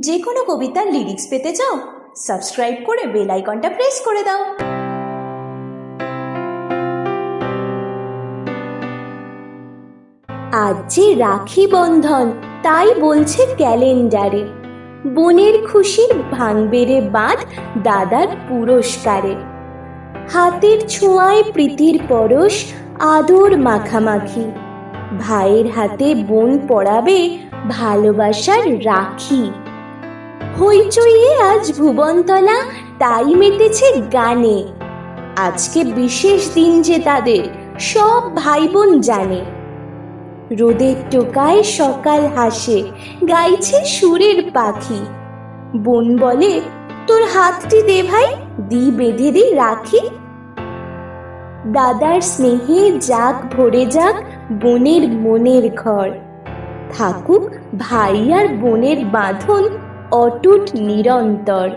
যে কোনো কবিতার লিরিক্স পেতে চাও সাবস্ক্রাইব করে বেল আইকনটা প্রেস করে দাও। আজ যে রাখি বন্ধন, তাই বলছে ক্যালেন্ডারে। বোনের খুশির ভাঙবেড়ে বাঁধ দাদার পুরস্কারে। হাতের ছোঁয়ায় প্রীতির পরশ, আদর মাখামাখি। ভাইয়ের হাতে বোন পড়াবে ভালোবাসার রাখি। হইচইয়ে আজ ভুবনতলা, তাই মেতেছে গানে। আজকে বিশেষ দিন যে তাদের, সব ভাই বোন জানে। রোদের টোকায় সকাল হাসে, গাইছে সুরের পাখি। বোন বলে, তোর হাতটি দে ভাই, দি বেঁধে দি রাখি। দাদার স্নেহে যাক ভরে যাক বোনের মনের ঘর। থাকুক ভাই আর বোনের বাঁধন অটুট নিরন্তর